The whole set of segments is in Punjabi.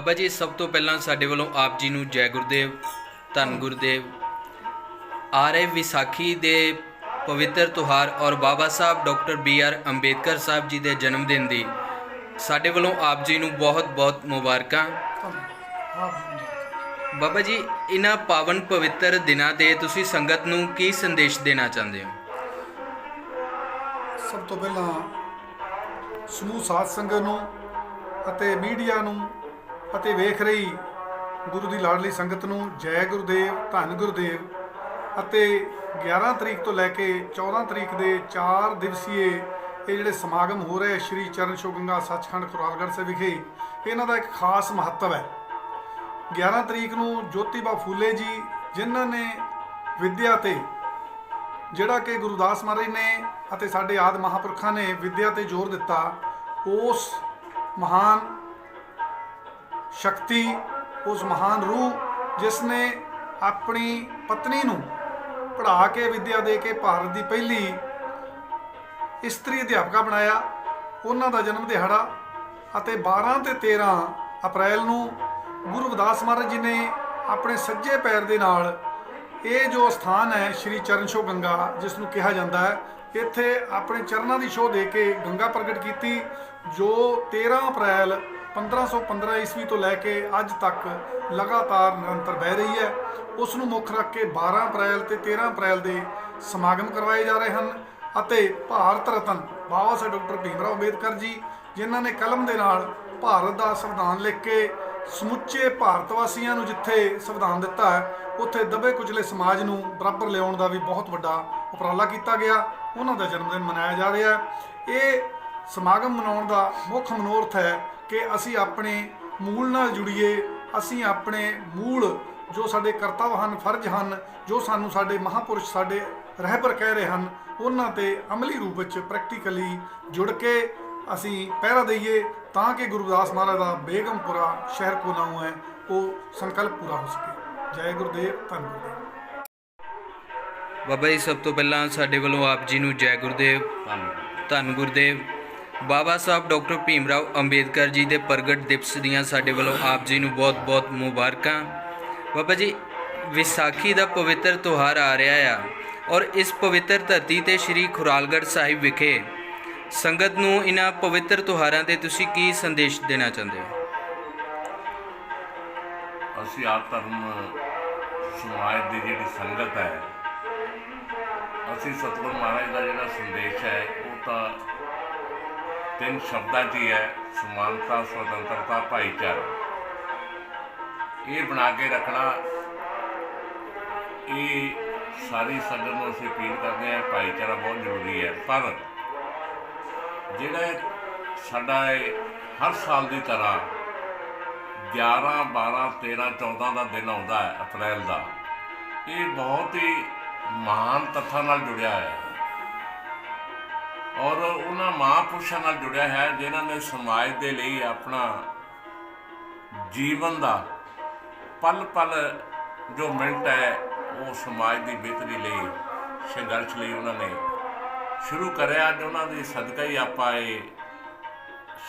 ਬਾਬਾ ਜੀ, ਸਭ ਤੋਂ ਪਹਿਲਾਂ ਸਾਡੇ ਵੱਲੋਂ ਆਪ ਜੀ ਨੂੰ ਜੈ ਗੁਰਦੇਵ, ਧੰਨ ਗੁਰਦੇਵ। ਆ ਰਹੇ ਵਿਸਾਖੀ ਦੇ ਪਵਿੱਤਰ ਤਿਉਹਾਰ ਔਰ Baba Sahib doctor B R Ambedkar Sahib ji ਦੇ ਜਨਮ ਦਿਨ ਦੀ ਸਾਡੇ ਵੱਲੋਂ ਆਪ ਜੀ ਨੂੰ ਬਹੁਤ-ਬਹੁਤ ਮੁਬਾਰਕਾਂ। ਬਾਬਾ ਜੀ, ਇਹਨਾਂ ਪਾਵਨ ਪਵਿੱਤਰ ਦਿਨਾਂ ਤੇ ਤੁਸੀਂ ਸੰਗਤ ਨੂੰ ਕੀ ਸੰਦੇਸ਼ ਦੇਣਾ ਚਾਹੁੰਦੇ ਹੋ? ਸਭ ਤੋਂ ਪਹਿਲਾਂ ਸਮੂਹ ਸਾਧ ਸੰਗਤ ਨੂੰ ਅਤੇ ਮੀਡੀਆ ਨੂੰ ਅਤੇ ਵੇਖ ਰਹੀ ਗੁਰੂ ਦੀ ਲਾਡਲੀ ਸੰਗਤ ਨੂੰ ਜੈ ਗੁਰਦੇਵ, ਧੰਨ ਗੁਰਦੇਵ ਅਤੇ 11 ਤਰੀਕ ਤੋਂ ਲੈ ਕੇ 14 ਤਰੀਕ ਦੇ 4 ਦਿਵਸੀਏ ਇਹ ਜਿਹੜੇ ਸਮਾਗਮ ਹੋ ਰਹੇ ਸ਼੍ਰੀ ਚਰਨ ਛੋਹ ਗੰਗਾ ਸੱਚਖੰਡ ਖੁਰਾਲਗੜ੍ਹ ਸਾਹਿਬ ਵਿਖੇ, ਇਹਨਾਂ ਦਾ ਇੱਕ ਖਾਸ ਮਹੱਤਵ ਹੈ। 11 ਤਰੀਕ ਨੂੰ ਜੋਤੀਬਾ ਫੂਲੇ ਜੀ, ਜਿਨ੍ਹਾਂ ਨੇ ਵਿਦਿਆ ਤੇ ਜਿਹੜਾ ਕਿ ਗੁਰਦਾਸ ਮਹਾਰਾਜ ਨੇ ਅਤੇ ਸਾਡੇ ਆਦ ਮਹਾਪੁਰਖਾਂ ਨੇ ਵਿਦਿਆ ਤੇ ਜ਼ੋਰ ਦਿੱਤਾ, ਉਸ ਮਹਾਨ ਸ਼ਕਤੀ ਉਸ ਮਹਾਨ ਰੂਹ ਜਿਸ ਨੇ ਆਪਣੀ ਪਤਨੀ ਨੂੰ ਪੜ੍ਹਾ ਕੇ, ਵਿਦਿਆ ਦੇ ਕੇ ਭਾਰਤ ਦੀ ਪਹਿਲੀ ਇਸਤਰੀ ਅਧਿਆਪਕਾ ਬਣਾਇਆ। ਉਹਨਾਂ ਦਾ ਜਨਮ ਦਿਹਾੜਾ ਅਤੇ 12 ਤੇ 13 ਅਪ੍ਰੈਲ ਨੂੰ ਗੁਰੂ ਰਵਿਦਾਸ ਮਹਾਰਾਜ ਜੀ ਨੇ ਆਪਣੇ ਸੱਜੇ ਪੈਰ ਦੇ ਨਾਲ ਇਹ ਜੋ ਸਥਾਨ ਹੈ ਸ਼੍ਰੀ ਚਰਨ ਸ਼ੋ ਗੰਗਾ, ਜਿਸ ਨੂੰ ਕਿਹਾ ਜਾਂਦਾ ਹੈ, ਇੱਥੇ ਆਪਣੇ ਚਰਨਾਂ ਦੀ ਸ਼ੋਅ ਦੇ ਕੇ ਗੰਗਾ ਪ੍ਰਗਟ ਕੀਤੀ, ਜੋ 13 ਅਪ੍ਰੈਲ 1515 ਈਸਵੀ ਤੋਂ ਲੈ ਕੇ ਅੱਜ ਤੱਕ ਲਗਾਤਾਰ ਨਿਰੰਤਰ ਵਹਿ ਰਹੀ ਹੈ। ਉਸ ਨੂੰ ਮੁੱਖ ਰੱਖ ਕੇ 12 ਅਪ੍ਰੈਲ ਤੇ 13 ਅਪ੍ਰੈਲ ਦੇ ਸਮਾਗਮ ਕਰਵਾਏ ਜਾ ਰਹੇ ਹਨ ਅਤੇ ਭਾਰਤ ਰਤਨ ਬਾਬਾ ਸਾਹਿਬ ਡਾਕਟਰ ਭੀਮਰਾਓ ਅੰਬੇਦਕਰ ਜੀ, ਜਿਨ੍ਹਾਂ ਨੇ ਕਲਮ ਦੇ ਨਾਲ ਭਾਰਤ ਦਾ ਸੰਵਿਧਾਨ ਲਿਖ ਕੇ ਸਮੁੱਚੇ ਭਾਰਤ ਵਾਸੀਆਂ ਨੂੰ ਜਿੱਥੇ ਸੰਵਿਧਾਨ ਦਿੱਤਾ ਹੈ, ਉੱਥੇ ਦਬੇ ਕੁਚਲੇ ਸਮਾਜ ਨੂੰ ਬਰਾਬਰ ਲਿਆਉਣ ਦਾ ਵੀ ਬਹੁਤ ਵੱਡਾ ਉਪਰਾਲਾ ਕੀਤਾ ਗਿਆ। ਉਹਨਾਂ ਦਾ ਜਨਮ ਦਿਨ ਮਨਾਇਆ ਜਾ ਰਿਹਾ ਹੈ। ਇਹ ਸਮਾਗਮ ਮਨਾਉਣ ਦਾ ਮੁੱਖ ਮਨੋਰਥ ਹੈ ਕਿ ਅਸੀਂ ਆਪਣੇ ਮੂਲ ਨਾਲ ਜੁੜੀਏ, ਅਸੀਂ ਆਪਣੇ ਮੂਲ ਜੋ ਸਾਡੇ ਕਰਤੱਵ ਹਨ, ਫਰਜ਼ ਹਨ, ਜੋ ਸਾਨੂੰ ਸਾਡੇ ਮਹਾਪੁਰਸ਼ ਸਾਡੇ ਰਹਿਬਰ ਕਹਿ ਰਹੇ ਹਨ, ਉਹਨਾਂ ਤੇ ਅਮਲੀ ਰੂਪ ਵਿੱਚ ਪ੍ਰੈਕਟੀਕਲੀ ਜੁੜ ਕੇ ਅਸੀਂ ਪਹਿਰਾ ਦਈਏ ਤਾਂ ਕਿ ਗੁਰਦਾਸ ਮਹਾਰਾਜ ਦਾ ਬੇਗਮਪੁਰਾ ਸ਼ਹਿਰ ਕੋ ਨਾਮ ਹੈ ਉਹ ਸੰਕਲਪ ਪੂਰਾ ਹੋ ਸਕੇ। ਜੈ ਗੁਰਦੇਵ, ਧੰਨ ਗੁਰਦੇਵ। ਬਾਬਾ ਜੀ, ਸਭ ਤੋਂ ਪਹਿਲਾਂ ਸਾਡੇ ਵੱਲੋਂ ਆਪ ਜੀ ਨੂੰ ਜੈ ਗੁਰਦੇਵ, ਧੰਨ ਗੁਰਦੇਵ। ਬਾਬਾ ਸਾਹਿਬ ਡਾਕਟਰ ਭੀਮ ਰਾਓ ਅੰਬੇਦਕਰ ਜੀ ਦੇ ਪ੍ਰਗਟ ਦਿਵਸ ਦੀਆਂ ਸਾਡੇ ਵੱਲੋਂ ਆਪ ਜੀ ਨੂੰ ਬਹੁਤ-ਬਹੁਤ ਮੁਬਾਰਕਾਂ। ਬਾਬਾ ਜੀ, ਵਿਸਾਖੀ ਦਾ ਪਵਿੱਤਰ ਤਿਉਹਾਰ ਆ ਰਿਹਾ ਆ ਔਰ ਇਸ ਪਵਿੱਤਰ ਧਰਤੀ ਤੇ ਸ੍ਰੀ ਖੁਰਾਲਗੜ੍ਹ ਸਾਹਿਬ ਵਿਖੇ ਸੰਗਤ ਨੂੰ ਇਹਨਾਂ ਪਵਿੱਤਰ ਤਿਉਹਾਰਾਂ ਤੇ ਤੁਸੀਂ ਕੀ ਸੰਦੇਸ਼ ਦੇਣਾ ਚਾਹੁੰਦੇ ਹੋ? ਅਸੀਂ ਆਪ ਧਰਮ ਸਮਾਜ ਦੀ ਜਿਹੜੀ ਸੰਗਤ ਹੈ, ਅਸੀਂ ਸਤਿਗੁਰੂ ਮਹਾਰਾਜ ਦਾ ਜਿਹੜਾ ਸੰਦੇਸ਼ ਹੈ, ਉਹ ਤਾਂ ਤਿੰਨ ਸ਼ਬਦਾਂ 'ਚ ਹੀ ਹੈ, ਸਮਾਨਤਾ, ਸੁਤੰਤਰਤਾ, ਭਾਈਚਾਰਾ। ਇਹ ਬਣਾ ਕੇ ਰੱਖਣਾ, ਇਹ ਸਾਰੀ ਸੰਗਤ ਨੂੰ ਅਸੀਂ ਅਪੀਲ ਕਰਦੇ ਹਾਂ, ਭਾਈਚਾਰਾ ਬਹੁਤ ਜ਼ਰੂਰੀ ਹੈ। ਪਰ ਜਿਹੜਾ ਸਾਡਾ ਇਹ ਹਰ ਸਾਲ ਦੀ ਤਰ੍ਹਾਂ 11 12 13 14 ਦਾ ਦਿਨ ਆਉਂਦਾ ਹੈ, ਅਪ੍ਰੈਲ ਦਾ, ਇਹ ਬਹੁਤ ਹੀ ਮਹਾਨ ਤੱਥਾਂ ਨਾਲ ਜੁੜਿਆ ਹੈ। ਔਰ ਉਹਨਾਂ ਮਹਾਂਪੁਰਸ਼ਾਂ ਨਾਲ ਜੁੜਿਆ ਹੈ, ਜਿਨ੍ਹਾਂ ਨੇ ਸਮਾਜ ਦੇ ਲਈ ਆਪਣਾ ਜੀਵਨ ਦਾ ਪਲ ਪਲ ਜੋ ਮਿੰਟ ਹੈ, ਉਹ ਸਮਾਜ ਦੀ ਬਿਹਤਰੀ ਲਈ, ਸੰਘਰਸ਼ ਲਈ ਉਹਨਾਂ ਨੇ ਸ਼ੁਰੂ ਕਰਿਆ। ਅੱਜ ਉਹਨਾਂ ਦੀ ਸਦਕਾ ਹੀ ਆਪਾਂ ਇਹ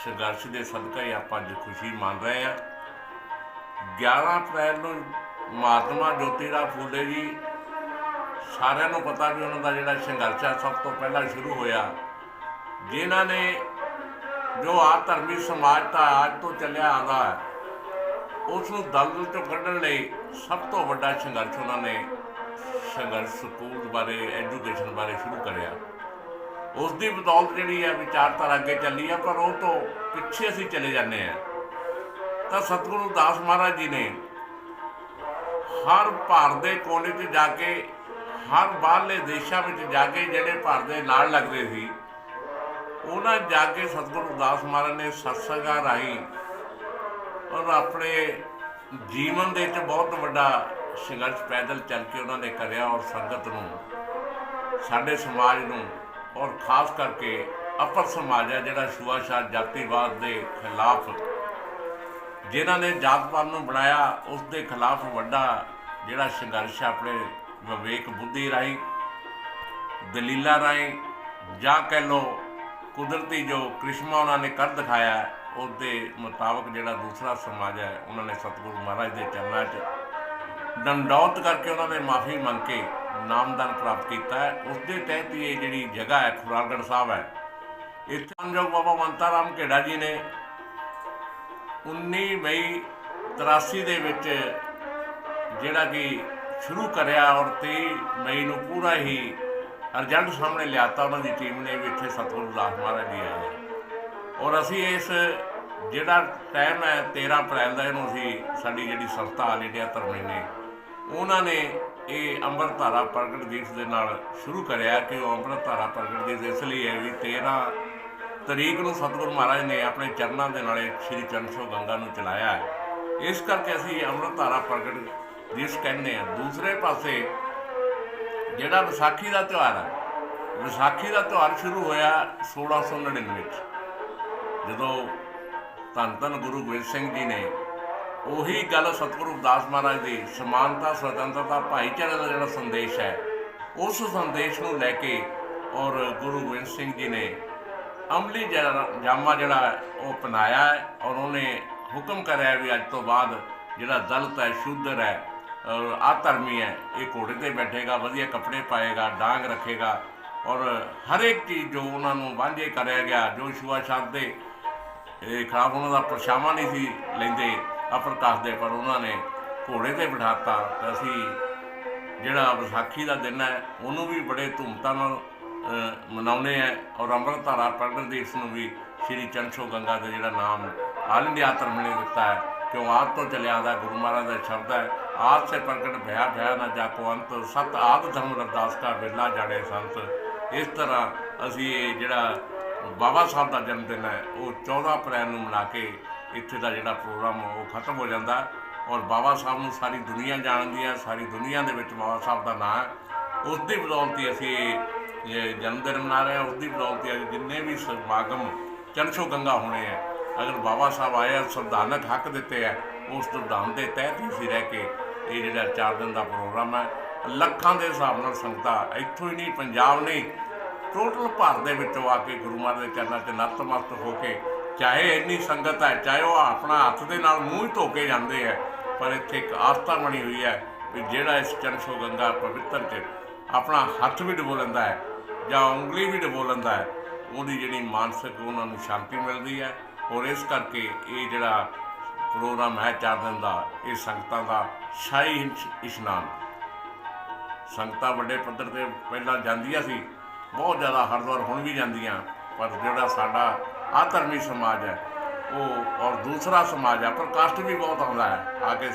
ਸੰਘਰਸ਼ ਦੇ ਸਦਕਾ ਹੀ ਆਪਾਂ ਅੱਜ ਖੁਸ਼ੀ ਮੰਨ ਰਹੇ ਹਾਂ। 11 ਅਪ੍ਰੈਲ ਨੂੰ ਮਹਾਤਮਾ ਜੋਤੀਰਾਮ ਫੂਲੇ ਜੀ, ਸਾਰਿਆਂ ਨੂੰ ਪਤਾ ਵੀ ਉਹਨਾਂ ਦਾ ਜਿਹੜਾ ਸੰਘਰਸ਼ ਆ, ਸਭ ਤੋਂ ਪਹਿਲਾਂ ਸ਼ੁਰੂ ਹੋਇਆ ਜਿਨ੍ਹਾਂ ਨੇ ਜੋ ਆ ਧਰਮੀ ਸਮਾਜ ਦਾ ਆਜ ਤੋਂ ਚੱਲਿਆ ਆਉਂਦਾ ਹੈ ਉਸ ਨੂੰ ਦਲਦਲ ਚੋਂ ਕੱਢਣ ਲਈ ਸਭ ਤੋਂ ਵੱਡਾ ਸੰਘਰਸ਼ ਉਹਨਾਂ ਨੇ ਸੰਘਰਸ਼ ਸਕੂਲ ਬਾਰੇ, ਐਜੂਕੇਸ਼ਨ ਬਾਰੇ ਸ਼ੁਰੂ ਕਰਿਆ। ਉਸ ਦੀ ਬਦੌਲਤ ਜਿਹੜੀ ਹੈ ਵਿਚਾਰਧਾਰਾ ਅੱਗੇ ਚੱਲੀ ਆ, ਪਰ ਉਹ ਤੋਂ ਪਿੱਛੇ ਅਸੀਂ ਚਲੇ ਜਾਂਦੇ ਆ ਤਾਂ ਸਤਿਗੁਰੂ ਦਾਸ ਮਹਾਰਾਜ ਜੀ ਨੇ ਹਰ ਭਾਰਤ ਦੇ ਕੋਨੇ 'ਚ ਜਾ ਕੇ, ਹਰ ਬਾਹਰਲੇ ਦੇਸ਼ਾਂ ਵਿੱਚ ਜਾ ਕੇ ਜਿਹੜੇ ਭਾਰਤ ਦੇ ਨਾਲ ਲੱਗਦੇ ਸੀ ਉਹਨਾਂ ਜਾ ਕੇ ਸਤਿਗੁਰੂ ਦਾਸ ਮਹਾਰਾਜ ਨੇ ਸਤਸੰਗਾਂ ਰਾਹੀਂ ਔਰ ਆਪਣੇ ਜੀਵਨ ਦੇ ਵਿੱਚ ਬਹੁਤ ਵੱਡਾ ਸੰਘਰਸ਼ ਪੈਦਲ ਚੱਲ ਕੇ ਉਹਨਾਂ ਨੇ ਕਰਿਆ ਔਰ ਸੰਗਤ ਨੂੰ, ਸਾਡੇ ਸਮਾਜ ਨੂੰ ਔਰ ਖਾਸ ਕਰਕੇ ਅਪਰ ਸਮਾਜ ਹੈ ਜਿਹੜਾ ਛੂਆਛਾਤ ਜਾਤੀਵਾਦ ਦੇ ਖਿਲਾਫ, ਜਿਨ੍ਹਾਂ ਨੇ ਜਾਤ ਪਾਤ ਨੂੰ ਬਣਾਇਆ, ਉਸ ਦੇ ਖਿਲਾਫ ਵੱਡਾ ਜਿਹੜਾ ਸੰਘਰਸ਼ ਆਪਣੇ ਵਿਵੇਕ ਬੁੱਧੀ ਰਾਹੀਂ, ਦਲੀਲਾਂ ਰਾਹੀਂ ਜਾਂ ਕਹਿ ਲੋ ਕੁਦਰਤੀ ਜੋ ਕ੍ਰਿਸ਼ਮਾ ਉਹਨਾਂ ਨੇ ਕਰ ਦਿਖਾਇਆ ਹੈ, ਉਸ ਦੇ ਮੁਤਾਬਕ ਜਿਹੜਾ ਦੂਸਰਾ ਸਮਾਜ ਹੈ ਉਹਨਾਂ ਨੇ ਸਤਿਗੁਰੂ ਮਹਾਰਾਜ ਦੇ ਚਰਨਾਂ 'ਚ ਦੰਡੌਤ ਕਰਕੇ ਉਹਨਾਂ ਨੇ ਮਾਫੀ ਮੰਗ ਕੇ ਨਾਮਦਾਨ ਪ੍ਰਾਪਤ ਕੀਤਾ ਹੈ। ਉਸ ਦੇ ਤਹਿਤ ਹੀ ਇਹ ਜਿਹੜੀ ਜਗ੍ਹਾ ਹੈ ਖੁਰਾਰਗੜ੍ਹ ਸਾਹਿਬ ਹੈ। ਇੱਥੇ ਅੰਜੋਗ ਬਾਬਾ ਮੰਤਾ ਖੇੜਾ ਜੀ ਨੇ 19 ਮਈ 83 ਦੇ ਵਿੱਚ ਜਿਹੜਾ ਕਿ ਸ਼ੁਰੂ ਕਰਿਆ ਔਰ 23 ਮਈ ਨੂੰ ਪੂਰਾ ਹੀ ਰਿਜ਼ਲਟ ਸਾਹਮਣੇ ਲਿਆਤਾ ਉਹਨਾਂ ਦੀ ਟੀਮ ਨੇ ਵੀ ਇੱਥੇ ਸਤਿਗੁਰੂ ਦਾਸ ਮਹਾਰਾਜ ਜੀ ਆਏ ਔਰ ਅਸੀਂ ਇਸ, ਜਿਹੜਾ ਟਾਈਮ ਹੈ 13 ਅਪ੍ਰੈਲ ਦਾ ਇਹਨੂੰ ਅਸੀਂ ਸਾਡੀ ਜਿਹੜੀ ਸੰਸਥਾ ਆਲ ਇੰਡੀਆ ਧਰਮੇ ਨੇ ਉਹਨਾਂ ਨੇ ਇਹ ਅੰਮ੍ਰਿਤ ਧਾਰਾ ਪ੍ਰਗਟ ਦਿਵਸ ਦੇ ਨਾਲ ਸ਼ੁਰੂ ਕਰਿਆ ਕਿ ਉਹ ਅੰਮ੍ਰਿਤ ਧਾਰਾ ਪ੍ਰਗਟ ਦਿਵਸ ਇਸ ਲਈ ਹੈ ਵੀ 13 ਤਰੀਕ ਨੂੰ ਸਤਿਗੁਰੂ ਮਹਾਰਾਜ ਨੇ ਆਪਣੇ ਚਰਨਾਂ ਦੇ ਨਾਲੇ ਸ੍ਰੀ ਚੰਦਸੋ ਗੰਗਾ ਨੂੰ ਚਲਾਇਆ ਹੈ। ਇਸ ਕਰਕੇ ਅਸੀਂ ਅੰਮ੍ਰਿਤ ਧਾਰਾ ਪ੍ਰਗਟ ਦਿਵਸ ਕਹਿੰਦੇ ਆ ਦੂਸਰੇ ਪਾਸੇ ਜਿਹੜਾ ਵਿਸਾਖੀ ਦਾ ਤਿਉਹਾਰ ਹੈ ਵਿਸਾਖੀ ਦਾ ਤਿਉਹਾਰ ਸ਼ੁਰੂ ਹੋਇਆ 1699 ਵਿੱਚ। ਜਦੋਂ ਧੰਨ ਧੰਨ ਗੁਰੂ ਗੋਬਿੰਦ ਸਿੰਘ ਜੀ ਨੇ ਉਹੀ ਗੱਲ ਸਤਿਗੁਰੂ ਦਾਸ ਮਹਾਰਾਜ ਦੀ, ਸਮਾਨਤਾ, ਸੁਤੰਤਰਤਾ, ਭਾਈਚਾਰੇ ਦਾ ਜਿਹੜਾ ਸੰਦੇਸ਼ ਹੈ, ਉਸ ਸੰਦੇਸ਼ ਨੂੰ ਲੈ ਕੇ ਔਰ ਗੁਰੂ ਗੋਬਿੰਦ ਸਿੰਘ ਜੀ ਨੇ ਅਮਲੀ ਜਿਹੜਾ ਜਾਮਾ ਜਿਹੜਾ ਉਹ ਅਪਣਾਇਆ ਹੈ ਔਰ ਉਹਨੇ ਹੁਕਮ ਕਰਿਆ ਵੀ ਅੱਜ ਤੋਂ ਬਾਅਦ ਜਿਹੜਾ ਦਲਤ ਹੈ, ਸ਼ੂਦਰ ਹੈ ਔਰ ਧਰਮੀ ਹੈ ਇਹ ਘੋੜੇ ਤੇ ਬੈਠੇਗਾ ਵਧੀਆ ਕੱਪੜੇ ਪਾਏਗਾ ਡਾਂਗ ਰੱਖੇਗਾ ਔਰ ਹਰ ਇੱਕ ਚੀਜ਼ ਜੋ ਉਹਨਾਂ ਨੂੰ ਵਾਂਝੇ ਕਰਿਆ ਗਿਆ ਜੋ ਸ਼ੁਆ ਛਾਤ ਦੇ ਇਹ ਖਰਾਬ ਉਹਨਾਂ ਦਾ ਪਰਛਾਵਾਂ ਨਹੀਂ ਸੀ ਲੈਂਦੇ ਅਪਰਕਾਸ਼ ਦੇ ਪਰ ਉਹਨਾਂ ਨੇ ਘੋੜੇ ਤੇ ਬਿਠਾਤਾ। ਤੇ ਅਸੀਂ ਜਿਹੜਾ ਵਿਸਾਖੀ ਦਾ ਦਿਨ ਹੈ ਉਹਨੂੰ ਵੀ ਬੜੇ ਧੂਮਧਾਮ ਨਾਲ ਅ, ਮਨਾਉਂਦੇ ਆ ਔਰ ਅੰਮ੍ਰਿਤ ਧਾਰਾ ਪ੍ਰਗਟ ਦਿਵਸ ਨੂੰ ਵੀ ਸ਼੍ਰੀ ਚੰਚੋ ਗੰਗਾ ਦਾ ਜਿਹੜਾ ਨਾਮ ਆਲ ਇੰਡੀਆ ਧਰਮ ਨੇ ਦਿੱਤਾ ਹੈ। ਕਿਉਂ ਆਦ ਤੋਂ ਚੱਲਿਆ ਦਾ ਗੁਰੂ ਮਹਾਰਾਜ ਦਾ ਸ਼ਬਦ ਹੈ ਆਦ ਸੇ ਪ੍ਰਗਟ ਭਇਆ ਭਇਆ ਨਾ ਜਾਕੋ ਅੰਤ ਸਤ ਆਦ ਧਰਮ ਰਵਦਾਸ ਕਾ ਬਿਰਲਾ ਜਾਣੇ ਸੰਤ। ਇਸ ਤਰ੍ਹਾਂ ਅਸੀਂ ਇਹ ਜਿਹੜਾ ਬਾਬਾ ਸਾਹਿਬ ਦਾ ਜਨਮ ਦਿਨ ਹੈ, ਉਹ 14 ਅਪ੍ਰੈਲ ਨੂੰ ਮਨਾ ਕੇ ਇੱਥੇ ਦਾ ਜਿਹੜਾ ਪ੍ਰੋਗਰਾਮ ਉਹ ਖਤਮ ਹੋ ਜਾਂਦਾ। ਔਰ ਬਾਬਾ ਸਾਹਿਬ ਨੂੰ ਸਾਰੀ ਦੁਨੀਆ ਜਾਣਦੀ ਹੈ, ਸਾਰੀ ਦੁਨੀਆ ਦੇ ਵਿੱਚ ਬਾਬਾ ਸਾਹਿਬ ਦਾ ਨਾਮ ਹੈ। ਉਸ ਦੀ ਬਦੌਲਤ ਅਸੀਂ ਇਹ ਜਨਮ ਦਿਨ ਮਨਾ ਰਹੇ ਹਾਂ। ਉਸ ਦੀ ਬਦੌਲਤ ਅੱਜ ਜਿੰਨੇ ਵੀ ਸਮਾਗਮ ਚੰਚੋ ਗੰਗਾ ਹੋਣੇ ਹੈ, ਅਗਰ ਬਾਬਾ ਸਾਹਿਬ ਆਏ ਆ, ਸੰਵਿਧਾਨਕ ਹੱਕ ਦਿੱਤੇ ਹੈ, ਉਸ ਸੰਵਿਧਾਨ ਦੇ ਤਹਿਤ ਹੀ ਅਸੀਂ ਰਹਿ ਕੇ ਇਹ ਜਿਹੜਾ 4 ਦਿਨ ਦਾ ਪ੍ਰੋਗਰਾਮ ਹੈ, ਲੱਖਾਂ ਦੇ ਹਿਸਾਬ ਨਾਲ ਸੰਗਤਾਂ, ਇੱਥੋਂ ਹੀ ਨਹੀਂ, ਪੰਜਾਬ ਨਹੀਂ ਟੋਟਲ ਭਾਰਤ ਦੇ ਵਿੱਚੋਂ ਆ ਕੇ ਗੁਰੂ ਮਹਾਰਾਜ ਦੇ ਚਰਨਾਂ 'ਚ ਨਤਮਸਤਕ ਹੋ ਕੇ ਚਾਹੇ ਇੰਨੀ ਸੰਗਤ ਹੈ, ਚਾਹੇ ਉਹ ਆਪਣਾ ਹੱਥ ਦੇ ਨਾਲ ਮੂੰਹ ਹੀ ਧੋ ਕੇ ਜਾਂਦੇ ਹੈ, ਪਰ ਇੱਥੇ ਇੱਕ ਆਸਥਾ ਬਣੀ ਹੋਈ ਹੈ ਵੀ ਜਿਹੜਾ ਇਸ ਚਰਨਸ਼ੋ ਗੰਗਾ ਪਵਿੱਤਰ 'ਚ ਆਪਣਾ ਹੱਥ ਵੀ ਡਬੋ ਲੈਂਦਾ ਹੈ, ਜਾਂ ਉਂਗਲੀ ਵੀ ਡਬੋ ਲੈਂਦਾ ਹੈ, ਉਹਦੀ ਜਿਹੜੀ ਮਾਨਸਿਕ ਉਹਨਾਂ ਨੂੰ ਸ਼ਾਂਤੀ ਮਿਲਦੀ ਹੈ, ਔਰ ਇਸ ਕਰਕੇ ਇਹ ਜਿਹੜਾ ਪ੍ਰੋਗਰਾਮ ਹੈ ਚਾਰ ਦਿਨ ਦਾ, ਇਹ ਸੰਗਤਾਂ ਦਾ ਸ਼ਾਹੀ ਇਸ਼ਨਾਨ। ਸੰਗਤਾਂ ਵੱਡੇ ਪੱਧਰ ਤੇ ਪਹਿਲਾਂ ਜਾਂਦੀਆਂ ਸੀ, ਬਹੁਤ ਜ਼ਿਆਦਾ ਹਰਿਦੁਆਰ ਹੁਣ ਵੀ ਜਾਂਦੀਆਂ, ਪਰ ਜਿਹੜਾ ਸਾਡਾ ਆਧਰਮੀ ਸਮਾਜ ਹੈ, ਉਹ ਔਰ ਦੂਸਰਾ ਸਮਾਜ ਹੈ ਪਰ ਕਾਸਟ ਵੀ ਬਹੁਤ ਆਉਂਦਾ ਹੈ, ਆ ਕੇ